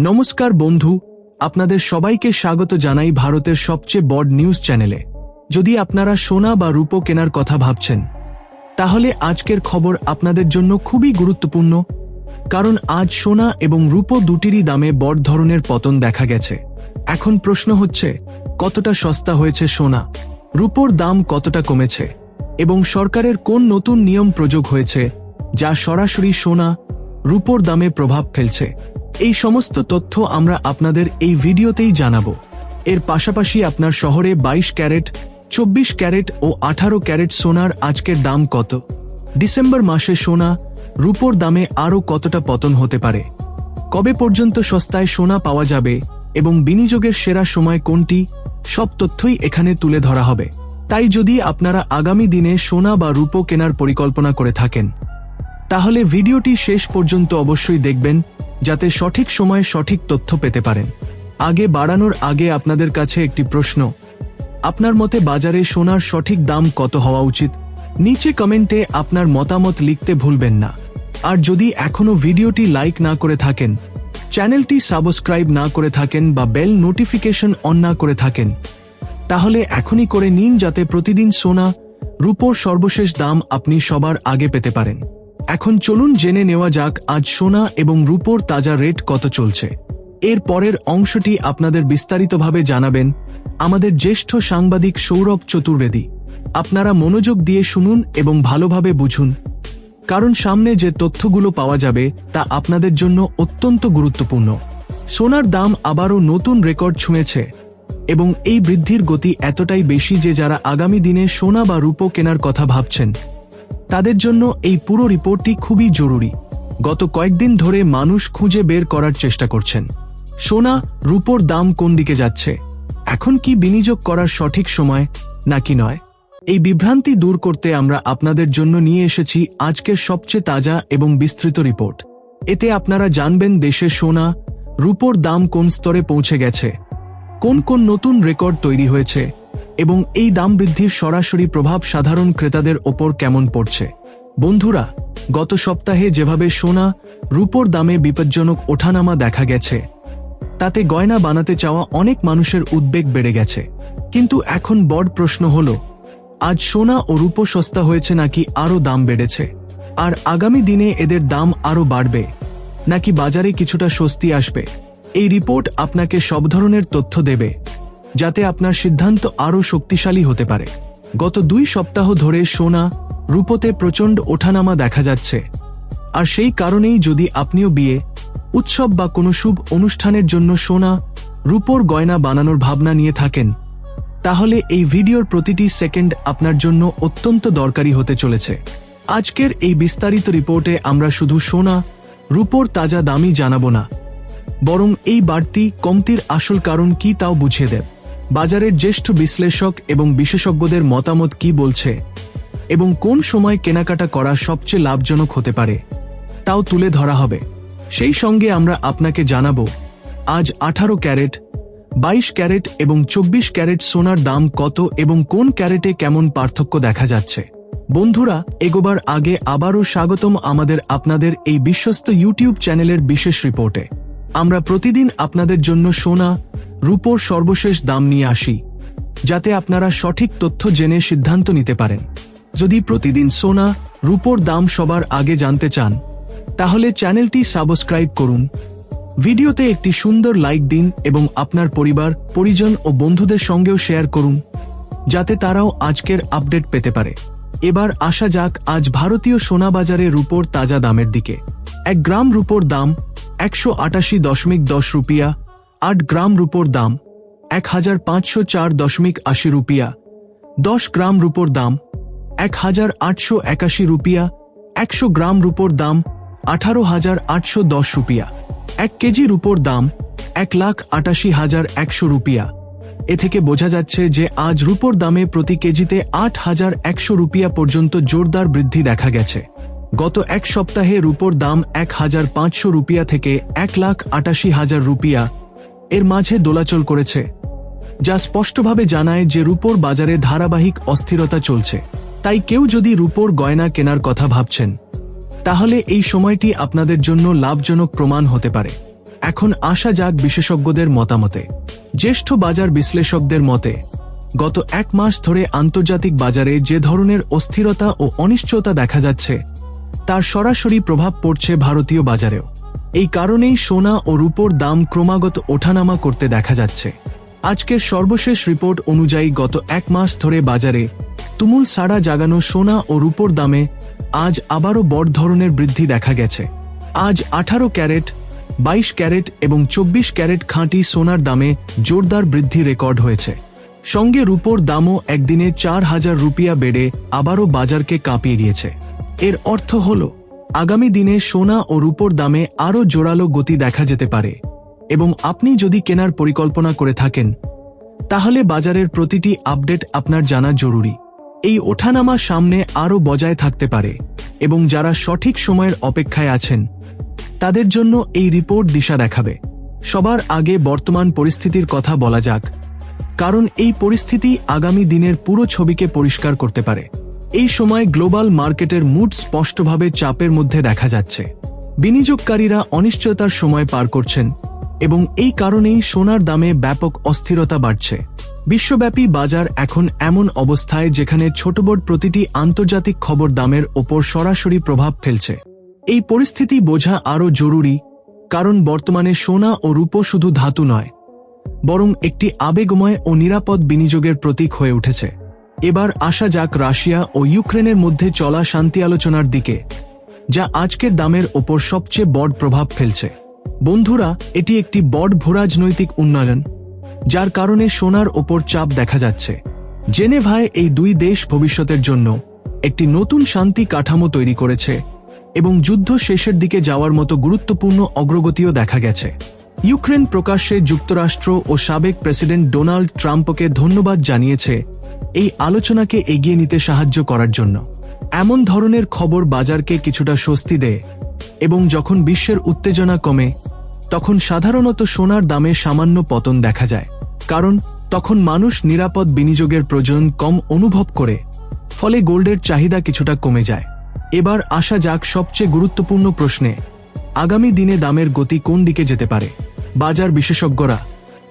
নমস্কার বন্ধু, আপনাদের সবাইকে স্বাগত জানাই ভারতের সবচেয়ে বড় নিউজ চ্যানেলে। যদি আপনারা সোনা বা রূপো কেনার কথা ভাবছেন, তাহলে আজকের খবর আপনাদের জন্য খুবই গুরুত্বপূর্ণ, কারণ আজ সোনা এবং রূপো দুটিরই দামে বড় ধরনের পতন দেখা গেছে। এখন প্রশ্ন হচ্ছে, কতটা সস্তা হয়েছে সোনা? রূপোর দাম কতটা কমেছে? এবং সরকারের কোন নতুন নিয়ম প্রযোগ হয়েছে, যা সরাসরি সোনা, রূপোর দামে প্রভাব ফেলছে? এই সমস্ত তথ্য আমরা আপনাদের এই ভিডিওতেই জানাব। এর পাশাপাশি আপনার শহরে ২২ ক্যারেট, চব্বিশ ক্যারেট ও আঠারো ক্যারেট সোনার আজকের দাম কত? ডিসেম্বর মাসে সোনা রূপোর দামে আরও কতটা পতন হতে পারে? কবে পর্যন্ত সস্তায় সোনা পাওয়া যাবে এবং বিনিয়োগের সেরা সময় কোনটি? সব তথ্যই এখানে তুলে ধরা হবে। তাই যদি আপনারা আগামী দিনে সোনা বা রূপো কেনার পরিকল্পনা করে থাকেন তাহলে ভিডিওটি শেষ পর্যন্ত অবশ্যই দেখবেন, যাতে সঠিক সময়ে সঠিক তথ্য পেতে পারেন। আগে বাড়ানোর আগে আপনাদের কাছে একটি প্রশ্ন। আপনার মতে বাজারে সোনার সঠিক দাম কত হওয়া উচিত? নিচে কমেন্টে আপনার মতামত লিখতে ভুলবেন না। আর যদি এখনও ভিডিওটি লাইক না করে থাকেন, চ্যানেলটি সাবস্ক্রাইব না করে থাকেন বা বেল নোটিফিকেশন অন না করে থাকেন, তাহলে এখনই করে নিন যাতে প্রতিদিন সোনা, রূপোর সর্বশেষ দাম আপনি সবার আগে পেতে পারেন। এখন চলুন জেনে নেওয়া যাক আজ সোনা এবং রূপোর তাজা রেট কত চলছে। এর পরের অংশটি আপনাদের বিস্তারিতভাবে জানাবেন আমাদের জ্যেষ্ঠ সাংবাদিক সৌরভ চতুর্বেদী। আপনারা মনোযোগ দিয়ে শুনুন এবং ভালোভাবে বুঝুন। কারণ সামনে যে তথ্যগুলো পাওয়া যাবে তা আপনাদের জন্য অত্যন্ত গুরুত্বপূর্ণ। সোনার দাম আবারও নতুন রেকর্ড ছুঁয়েছে এবং এই বৃদ্ধির গতি এতটাই বেশি যে যারা আগামী দিনে সোনা বা রূপো কেনার কথা ভাবছেন তাদের জন্য এই পুরো রিপোর্টটি খুবই জরুরি। গত কয়েকদিন ধরে মানুষ খুঁজে বের করার চেষ্টা করছেন। সোনা, রূপোর দাম কোন দিকে যাচ্ছে? এখন কি বিনিয়োগ করার সঠিক সময়, নাকি নয়? এই বিভ্রান্তি দূর করতে আমরা আপনাদের জন্য নিয়ে এসেছি আজকের সবচেয়ে তাজা এবং বিস্তৃত রিপোর্ট। এতে আপনারা জানবেন দেশে সোনা, রূপোর দাম কোন স্তরে পৌঁছে গেছে, কোন কোন নতুন রেকর্ড তৈরি হয়েছে এবং এই দাম বৃদ্ধির সরাসরি প্রভাব সাধারণ ক্রেতাদের ওপর কেমন পড়ছে? বন্ধুরা, গত সপ্তাহে যেভাবে সোনা, রূপোর দামে বিপজ্জনক ওঠানামা দেখা গেছে, তাতে গয়না বানাতে চাওয়া অনেক মানুষের উদ্বেগ বেড়ে গেছে। কিন্তু এখন বড় প্রশ্ন হল, আজ সোনা ও রূপো সস্তা হয়েছে নাকি আরও দাম বেড়েছে? আর আগামী দিনে এদের দাম আরও বাড়বে? নাকি বাজারে কিছুটা স্বস্তি আসবে? এই রিপোর্ট আপনাকে সব ধরনের তথ্য দেবে। যাতে আপনার সিদ্ধান্ত আরও শক্তিশালী হতে পারে। গত দুই সপ্তাহ ধরে সোনা, রূপোতে প্রচণ্ড ওঠানামা দেখা যাচ্ছে। আর সেই কারণেই যদি আপনিও বিয়ে, উৎসব বা কোনো শুভ অনুষ্ঠানের জন্য সোনা, রূপোর গয়না বানানোর ভাবনা নিয়ে থাকেন, তাহলে এই ভিডিওর প্রতিটি সেকেন্ড আপনার জন্য অত্যন্ত দরকারি হতে চলেছে। আজকের এই বিস্তারিত রিপোর্টে আমরা শুধু সোনা, রূপোর তাজা দামই জানাব না, বরং এই বাড়তি কমতির আসল কারণ কি তাও বুঝিয়ে দেব। বাজারের জ্যেষ্ঠ বিশ্লেষক এবং বিশেষজ্ঞদের মতামত কি বলছে এবং কোন সময় কেনাকাটা করা সবচেয়ে লাভজনক হতে পারে, তাও তুলে ধরা হবে। সেই সঙ্গে আমরা আপনাকে জানাব, আজ আঠারো ক্যারেট, বাইশ ক্যারেট এবং চব্বিশ ক্যারেট সোনার দাম কত এবং কোন ক্যারেটে কেমন পার্থক্য দেখা যাচ্ছে। বন্ধুরা, এগোবার আগে আবারও স্বাগতম আমাদের আপনাদের এই বিশ্বস্ত ইউটিউব চ্যানেলের বিশেষ রিপোর্টে। আমরা প্রতিদিন আপনাদের জন্য সোনা রূপোর সর্বশেষ দাম নিয়ে আসি, যাতে আপনারা সঠিক তথ্য জেনে সিদ্ধান্ত নিতে পারেন। যদি প্রতিদিন সোনা, রূপোর দাম সবার আগে জানতে চান, তাহলে চ্যানেলটি সাবস্ক্রাইব করুন। ভিডিওতে একটি সুন্দর লাইক দিন এবং আপনার পরিবার, পরিজন ও বন্ধুদের সঙ্গেও শেয়ার করুন, যাতে তারাও আজকের আপডেট পেতে পারে। এবার আসা যাক আজ ভারতীয় সোনা বাজারে রূপোর তাজা দামের দিকে। এক গ্রাম রূপোর দাম একশো আটাশি দশমিক দশ রুপিয়া আট গ্রাম রূপোর দাম এক হাজার পাঁচশো চার দশমিক আশি রুপিয়া। দশ গ্রাম রূপোর দাম এক হাজার আটশো একাশি রুপিয়া। একশো গ্রাম রূপোর দাম আঠারো হাজার আটশো দশ রুপিয়া। এক কেজি রূপোর দাম এক লাখ আটাশি হাজার একশো রুপিয়া। এ থেকে বোঝা যাচ্ছে যে আজ রূপোর দামে প্রতি কেজিতে আট হাজার একশো রুপিয়া পর্যন্ত জোরদার বৃদ্ধি দেখা গেছে। গত এক সপ্তাহে রূপোর দাম এক হাজার পাঁচশো রুপিয়া থেকে এক লাখ আটাশি হাজার রুপিয়া এর মাঝে দোলাচল করেছে, যা স্পষ্টভাবে জানায় যে রূপোর বাজারে ধারাবাহিক অস্থিরতা চলছে। তাই কেউ যদি রূপোর গয়না কেনার কথা ভাবছেন, তাহলে এই সময়টি আপনাদের জন্য লাভজনক প্রমাণ হতে পারে। এখন আসা যাক বিশেষজ্ঞদের মতামতে। জ্যেষ্ঠ বাজার বিশ্লেষকদের মতে, গত এক মাস ধরে আন্তর্জাতিক বাজারে যে ধরনের অস্থিরতা ও অনিশ্চয়তা দেখা যাচ্ছে, তার সরাসরি প্রভাব পড়ছে ভারতীয় বাজারেও। এই কারণেই সোনা ও রূপোর দাম ক্রমাগত ওঠানামা করতে দেখা যাচ্ছে। আজকের সর্বশেষ রিপোর্ট অনুযায়ী গত এক মাস ধরে বাজারে তুমুল সাড়া জাগানো সোনা ও রূপোর দামে আজ আবারও বড় ধরনের বৃদ্ধি দেখা গেছে। আজ আঠারো ক্যারেট, বাইশ ক্যারেট এবং চব্বিশ ক্যারেট খাঁটি সোনার দামে জোরদার বৃদ্ধি রেকর্ড হয়েছে। সঙ্গে রূপোর দামও একদিনে চার হাজার রুপিয়া বেড়ে আবারও বাজারকে কাঁপিয়ে দিয়েছে। এর অর্থ হল আগামী দিনে সোনা ও রূপোর দামে আরও জোরালো গতি দেখা যেতে পারে। এবং আপনি যদি কেনার পরিকল্পনা করে থাকেন, তাহলে বাজারের প্রতিটি আপডেট আপনার জানা জরুরি। এই ওঠানামা সামনে আরও বজায় থাকতে পারে এবং যারা সঠিক সময়ের অপেক্ষায় আছেন, তাদের জন্য এই রিপোর্ট দিশা দেখাবে। সবার আগে বর্তমান পরিস্থিতির কথা বলা যাক, কারণ এই পরিস্থিতি আগামী দিনের পুরো ছবিকে পরিষ্কার করতে পারে। এই সময় গ্লোবাল মার্কেটের মুড স্পষ্টভাবে চাপের মধ্যে দেখা যাচ্ছে। বিনিয়োগকারীরা অনিশ্চয়তার সময় পার করছেন এবং এই কারণেই সোনার দামে ব্যাপক অস্থিরতা বাড়ছে। বিশ্বব্যাপী বাজার এখন এমন অবস্থায় যেখানে ছোট বড় প্রতিটি আন্তর্জাতিক খবর দামের ওপর সরাসরি প্রভাব ফেলছে। এই পরিস্থিতি বোঝা আরও জরুরি, কারণ বর্তমানে সোনা ও রূপো শুধু ধাতু নয়, বরং একটি আবেগময় ও নিরাপদ বিনিয়োগের প্রতীক হয়ে উঠেছে। এবার আসা যাক রাশিয়া ও ইউক্রেনের মধ্যে চলা শান্তি আলোচনার দিকে, যা আজকের দামের ওপর সবচেয়ে বড় প্রভাব ফেলছে। বন্ধুরা, এটি একটি বড় ভূরাজনৈতিক উন্নয়ন, যার কারণে সোনার ওপর চাপ দেখা যাচ্ছে। জেনেভায় এই দুই দেশ ভবিষ্যতের জন্য একটি নতুন শান্তি কাঠামো তৈরি করেছে এবং যুদ্ধ শেষের দিকে যাওয়ার মতো গুরুত্বপূর্ণ অগ্রগতিও দেখা গেছে। ইউক্রেন প্রকাশ্যে যুক্তরাষ্ট্র ও সাবেক প্রেসিডেন্ট ডোনাল্ড ট্রাম্পকে ধন্যবাদ জানিয়েছে এই আলোচনাকে এগিয়ে নিতে সাহায্য করার জন্য। এমন ধরনের খবর বাজারকে কিছুটা স্বস্তি দেয় এবং যখন বিশ্বের উত্তেজনা কমে, তখন সাধারণত সোনার দামে সামান্য পতন দেখা যায়। কারণ, তখন মানুষ নিরাপদ বিনিয়োগের প্রয়োজন কম অনুভব করে, ফলে গোল্ডের চাহিদা কিছুটা কমে যায়। এবার আসা যাক সবচেয়ে গুরুত্বপূর্ণ প্রশ্নে, আগামী দিনে দামের গতি কোন দিকে যেতে পারে? বাজার বিশেষজ্ঞরা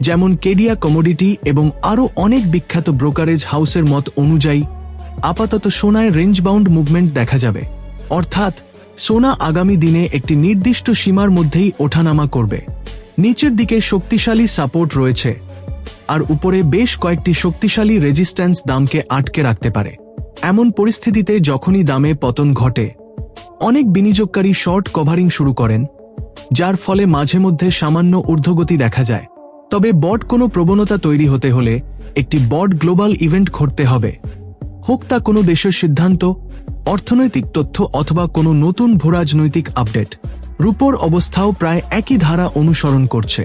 যেমন কেডিয়া কমোডিটি এবং আরও অনেক বিখ্যাত ব্রোকারেজ হাউসের মত অনুযায়ী, আপাতত সোনায় রেঞ্জ বাউন্ড মুভমেন্ট দেখা যাবে। অর্থাৎ, সোনা আগামী দিনে একটি নির্দিষ্ট সীমার মধ্যেই ওঠানামা করবে। নিচের দিকে শক্তিশালী সাপোর্ট রয়েছে, আর উপরে বেশ কয়েকটি শক্তিশালী রেজিস্ট্যান্স দামকে আটকে রাখতে পারে। এমন পরিস্থিতিতে যখনই দামে পতন ঘটে, অনেক বিনিয়োগকারী শর্ট কভারিং শুরু করেন, যার ফলে মাঝে মধ্যে সামান্য ঊর্ধ্বগতি দেখা যায়। তবে বট কোনো প্রবণতা তৈরি হতে হলে একটি বট গ্লোবাল ইভেন্ট ঘটতে হবে। হোক তা কোনো দেশের সিদ্ধান্ত, অর্থনৈতিক তথ্য অথবা কোনো নতুন ভূরাজনৈতিক আপডেট। রূপোর অবস্থাও প্রায় একই ধারা অনুসরণ করছে।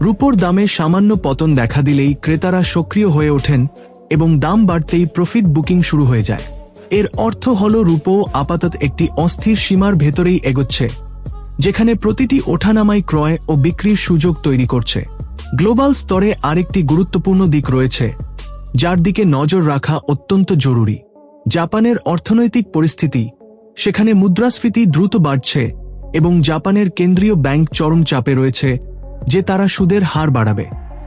রূপোর দামে সামান্য পতন দেখা দিলেই ক্রেতারা সক্রিয় হয়ে ওঠেন এবং দাম বাড়তেই প্রফিট বুকিং শুরু হয়ে যায়। এর অর্থ হল রূপো আপাতত একটি অস্থির সীমার ভেতরেই এগোচ্ছে, যেখানে প্রতিটি ওঠানামাই ক্রয় ও বিক্রির সুযোগ তৈরি করছে। গ্লোবাল স্তরে আরেকটি গুরুত্বপূর্ণ দিক রয়েছে, যার দিকে নজর রাখা অত্যন্ত জরুরি। জাপানের অর্থনৈতিক পরিস্থিতি, সেখানে মুদ্রাস্ফীতি দ্রুত বাড়ছে এবং জাপানের কেন্দ্রীয় ব্যাংক চরম চাপে রয়েছে, যে তারা সুদের হার বাড়াবে।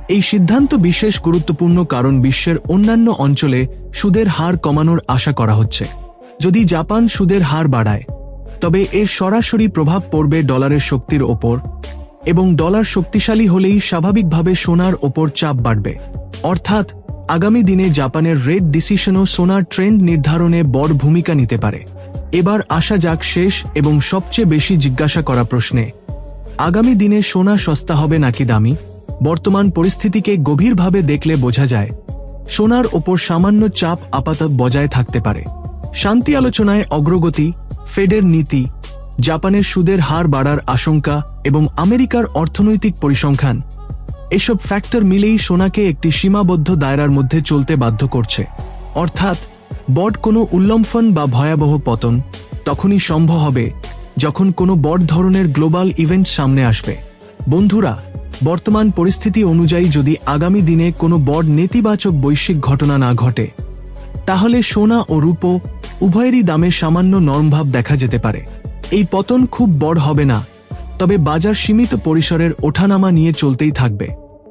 এই সিদ্ধান্ত বিশেষ গুরুত্বপূর্ণ কারণ বিশ্বের অন্যান্য অঞ্চলে সুদের হার কমানোর আশা করা হচ্ছে। যদি জাপান সুদের হার বাড়ায়, তবে এর সরাসরি প্রভাব পড়বে ডলারের শক্তির ওপর। এবং ডলার শক্তিশালী হলেই স্বাভাবিকভাবে সোনার ওপর চাপ বাড়বে। অর্থাৎ, আগামী দিনে জাপানের রেড ডিসিশনও সোনার ট্রেন্ড নির্ধারণে বড় ভূমিকা নিতে পারে। এবার আসা যাক শেষ এবং সবচেয়ে বেশি জিজ্ঞাসা করা প্রশ্নে। আগামী দিনে সোনা সস্তা হবে নাকি দামি? বর্তমান পরিস্থিতিকে গভীরভাবে দেখলে বোঝা যায়, সোনার ওপর সামান্য চাপ আপাতত বজায় থাকতে পারে। শান্তি আলোচনায় অগ্রগতি, ফেডের নীতি জাপানের সুদের হার বাড়ার আশঙ্কা এবং আমেরিকার অর্থনৈতিক পরিসংখ্যান, এসব ফ্যাক্টর মিলেই সোনাকে একটি সীমাবদ্ধ দায়রার মধ্যে চলতে বাধ্য করছে। অর্থাৎ বড কোনো উল্লম্ফন বা ভয়াবহ পতন তখনই সম্ভব হবে যখন কোনো বড় ধরনের গ্লোবাল ইভেন্ট সামনে আসবে। বন্ধুরা, বর্তমান পরিস্থিতি অনুযায়ী যদি আগামী দিনে কোনো বড় নেতিবাচক বৈশ্বিক ঘটনা না ঘটে, তাহলে সোনা ও রূপো উভয়েরই দামে সামান্য নরমভাব দেখা যেতে পারে। এই পতন খুব বড় হবে না, তবে বাজার সীমিত পরিসরের ওঠানামা নিয়ে চলতেই থাকবে।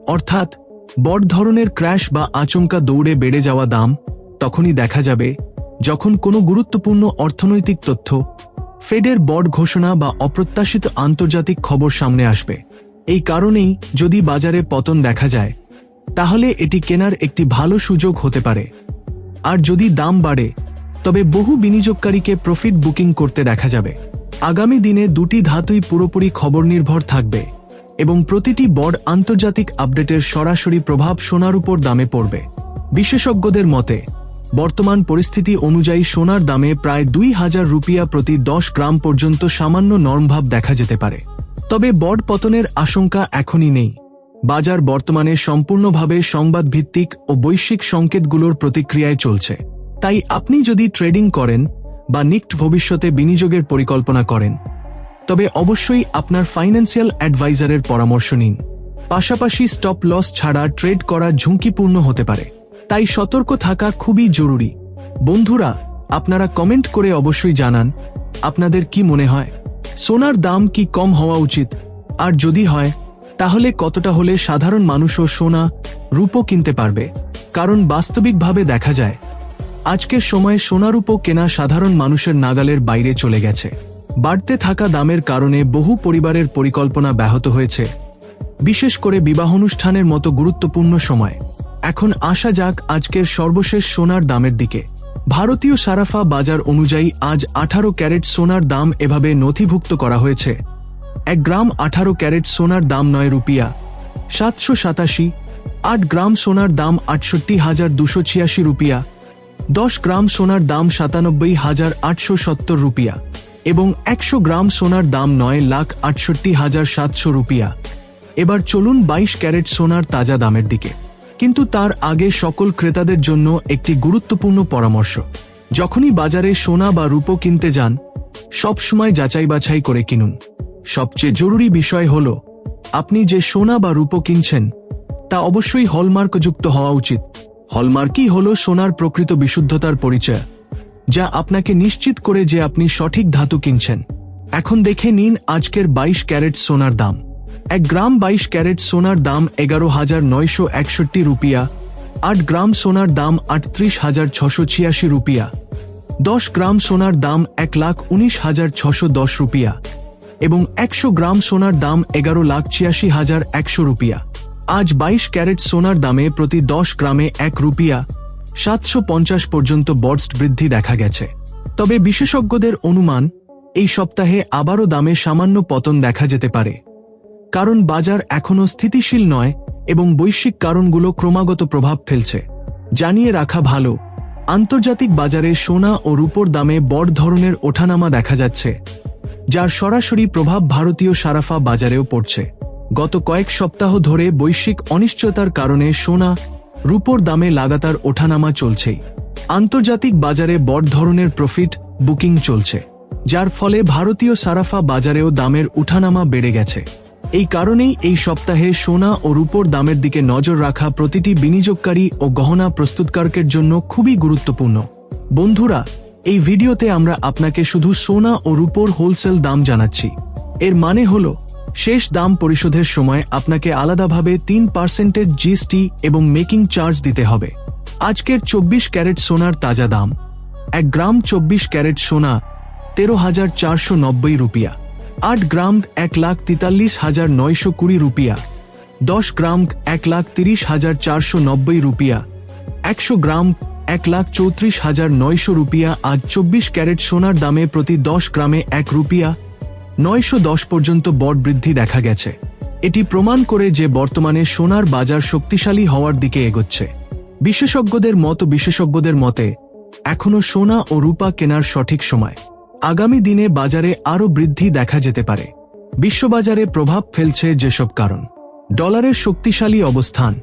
অর্থাৎ, বড় ধরনের ক্র্যাশ বা আচমকা দৌড়ে বেড়ে যাওয়া দাম তখনই দেখা যাবে যখন কোনো গুরুত্বপূর্ণ অর্থনৈতিক তথ্য, ফেডের বড় ঘোষণা বা অপ্রত্যাশিত আন্তর্জাতিক খবর সামনে আসবে। এই কারণেই যদি বাজারে পতন দেখা যায়, তাহলে এটি কেনার একটি ভালো সুযোগ হতে পারে। আর যদি দাম বাড়ে, তবে বহু বিনিয়োগকারীকে প্রফিট বুকিং করতে দেখা যাবে। আগামী দিনে দুটি ধাতুই পুরোপুরি খবর নির্ভর থাকবে এবং প্রতিটি বড় আন্তর্জাতিক আপডেটের সরাসরি প্রভাব সোনার উপর দামে পড়বে। বিশেষজ্ঞদের মতে, বর্তমান পরিস্থিতি অনুযায়ী সোনার দামে প্রায় দুই হাজার রুপিয়া প্রতি দশ গ্রাম পর্যন্ত সামান্য নরমভাব দেখা যেতে পারে। তবে বড় পতনের আশঙ্কা এখনই নেই। বাজার বর্তমানে সম্পূর্ণভাবে সংবাদভিত্তিক ও বৈশ্বিক সংকেতগুলোর প্রতিক্রিয়ায় চলছে। তাই আপনি যদি ট্রেডিং করেন বা নিকট ভবিষ্যতে বিনিয়োগের পরিকল্পনা করেন। তবে অবশ্যই আপনার ফাইন্যান্সিয়াল অ্যাডভাইজারের পরামর্শ নিন। পাশাপাশি স্টপ লস ছাড়া ট্রেড করা ঝুঁকিপূর্ণ হতে পারে। তাই সতর্ক থাকা খুবই জরুরি। বন্ধুরা, আপনারা কমেন্ট করে অবশ্যই জানান, আপনাদের কি মনে হয়? সোনার দাম কি কম হওয়া উচিত? আর যদি হয়, তাহলে কতটা হলে সাধারণ মানুষও সোনা রূপো কিনতে পারবে? কারণ বাস্তবিকভাবে দেখা যায় আজকের সময়ে সোনারূপো কেনা সাধারণ মানুষের নাগালের বাইরে চলে গেছে। বাড়তে থাকা দামের কারণে বহু পরিবারের পরিকল্পনা ব্যাহত হয়েছে। বিশেষ করে বিবাহ অনুষ্ঠানের মতো গুরুত্বপূর্ণ সময়। এখন আসা যাক আজকের সর্বশেষ সোনার দামের দিকে। ভারতীয় সারাফা বাজার অনুযায়ী আজ আঠারো ক্যারেট সোনার দাম এভাবে নথিভুক্ত করা হয়েছে। এক গ্রাম আঠারো ক্যারেট সোনার দাম নয় রুপিয়া। সাতশো সাতাশি। আট গ্রাম সোনার দাম আটষট্টি হাজার দুশো ছিয়াশি রুপিয়া। দশ গ্রাম সোনার দাম সাতানব্বই হাজার আটশো সত্তর রুপিয়া এবং একশো গ্রাম সোনার দাম নয় লাখ আটষট্টি হাজার সাতশো রুপিয়া। এবার চলুন বাইশ ক্যারেট সোনার তাজা দামের দিকে। কিন্তু তার আগে সকল ক্রেতাদের জন্য একটি গুরুত্বপূর্ণ পরামর্শ। যখনই বাজারে সোনা বা রূপো কিনতে যান সবসময় যাচাই বাছাই করে কিনুন। সবচেয়ে জরুরি বিষয় হল, আপনি যে সোনা বা রূপো কিনছেন, তা অবশ্যই হলমার্কযুক্ত হওয়া উচিত। হলমার্কই হল সোনার প্রকৃত বিশুদ্ধতার পরিচয়, যা আপনাকে নিশ্চিত করে যে আপনি সঠিক ধাতু কিনছেন। এখন দেখে নিন আজকের বাইশ ক্যারেট সোনার দাম। এক গ্রাম বাইশ ক্যারেট সোনার দাম এগারো হাজার নয়শো একষট্টি রুপিয়া, আট গ্রাম সোনার দাম আটত্রিশ হাজার ছশো ছিয়াশি রুপিয়া, দশ গ্রাম সোনার দাম এক লাখ উনিশ হাজার ছশো দশ রুপিয়া এবং একশো গ্রাম সোনার দাম এগারো লাখ ছিয়াশি হাজার একশো রুপিয়া। আজ বাইশ ক্যারেট সোনার দামে প্রতি দশ গ্রামে এক রুপিয়া সাতশো পঞ্চাশ পর্যন্ত বর্স্ট বৃদ্ধি দেখা গেছে। তবে বিশেষজ্ঞদের অনুমান, এই সপ্তাহে আবারও দামে সামান্য পতন দেখা যেতে পারে। কারণ বাজার এখনও স্থিতিশীল নয় এবং বৈশ্বিক কারণগুলো ক্রমাগত প্রভাব ফেলছে। জানিয়ে রাখা ভালো, আন্তর্জাতিক বাজারে সোনা ও রূপোর দামে বড় ধরনের ওঠানামা দেখা যাচ্ছে, যার সরাসরি প্রভাব ভারতীয় সারাফা বাজারেও পড়ছে। গত কয়েক সপ্তাহ ধরে বৈশ্বিক অনিশ্চয়তার কারণে সোনা রূপোর দামে লাগাতার ওঠানামা চলছেই আন্তর্জাতিক বাজারে বড় ধরনের প্রফিট বুকিং চলছে, যার ফলে ভারতীয় সারাফা বাজারেও দামের উঠানামা বেড়ে গেছে। এই কারণেই এই সপ্তাহে সোনা ও রূপোর দামের দিকে নজর রাখা প্রতিটি বিনিয়োগকারী ও গহনা প্রস্তুতকারকের জন্য খুবই গুরুত্বপূর্ণ। বন্ধুরা, এই ভিডিওতে আমরা আপনাকে শুধু সোনা ও রূপোর হোলসেল দাম জানাচ্ছি। এর মানে হল শেষ দাম পরিশোধের সময় আপনাকে আলাদাভাবে তিন পার্সেন্টেজ জিএসটি এবং মেকিং চার্জ দিতে হবে। আজকের চব্বিশ ক্যারেট সোনার তাজা দাম। এক গ্রাম চব্বিশ ক্যারেট সোনা, তেরো হাজার চারশো নব্বই রুপিয়া। আট গ্রাম এক লাখ তেতাল্লিশ হাজার নয়শো কুড়ি রুপিয়া। দশ গ্রাম এক লাখ তিরিশ হাজার চারশো নব্বই রুপিয়া। একশো গ্রাম এক লাখ চৌত্রিশ হাজার নয়শো রুপিয়া আজ চব্বিশ ক্যারেট সোনার দামে প্রতি দশ গ্রামে এক রুপিয়া নয়শো দশ পর্যন্ত বট বৃদ্ধি দেখা গেছে। এটি প্রমাণ করে যে বর্তমানে সোনার বাজার শক্তিশালী হওয়ার দিকে এগোচ্ছে। বিশেষজ্ঞদের মত বিশেষজ্ঞদের মতে এখনও সোনা ও রূপা কেনার সঠিক সময়। আগামী দিনে বাজারে আরও বৃদ্ধি দেখা যেতে পারে। বিশ্ববাজারে প্রভাব ফেলছে যেসব কারণ। ডলারের শক্তিশালী অবস্থান,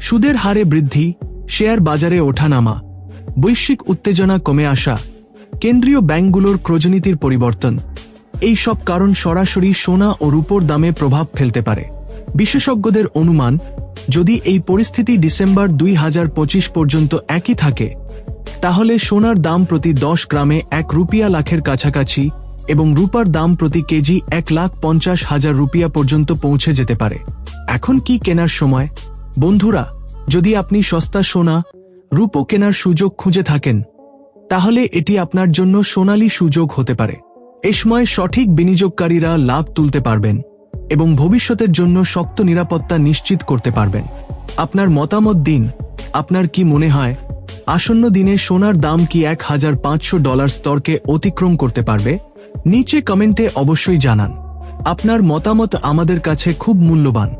সুদের হারে বৃদ্ধি, শেয়ার বাজারে ওঠানামা, বৈশ্বিক উত্তেজনা কমে আসা, কেন্দ্রীয় ব্যাংকগুলোর ক্রজনীতির পরিবর্তন এই সব কারণ সরাসরি সোনা ও রূপোর দামে প্রভাব ফেলতে পারে। বিশেষজ্ঞদের অনুমান, যদি এই পরিস্থিতি ডিসেম্বর দুই হাজার পঁচিশ পর্যন্ত একই থাকে, তাহলে সোনার দাম প্রতি দশ গ্রামে এক রুপিয়া লাখের কাছাকাছি এবং রূপার দাম প্রতি কেজি এক লাখ পঞ্চাশ হাজার রুপিয়া পর্যন্ত পৌঁছে যেতে পারে। এখন কি কেনার সময়? বন্ধুরা, যদি আপনি সস্তা সোনা, রূপো কেনার সুযোগ খুঁজে থাকেন, তাহলে এটি আপনার জন্য সোনালি সুযোগ হতে পারে। এ সময় সঠিক বিনিয়োগকারীরা লাভ তুলতে পারবেন এবং ভবিষ্যতের জন্য শক্ত নিরাপত্তা নিশ্চিত করতে পারবেন। আপনার মতামত দিন। আপনার কি মনে হয়, আসন্ন দিনে সোনার দাম কি এক হাজার পাঁচশো ডলার স্তরকে অতিক্রম করতে পারবে? নিচে কমেন্টে অবশ্যই জানান। আপনার মতামত আমাদের কাছে খুব মূল্যবান।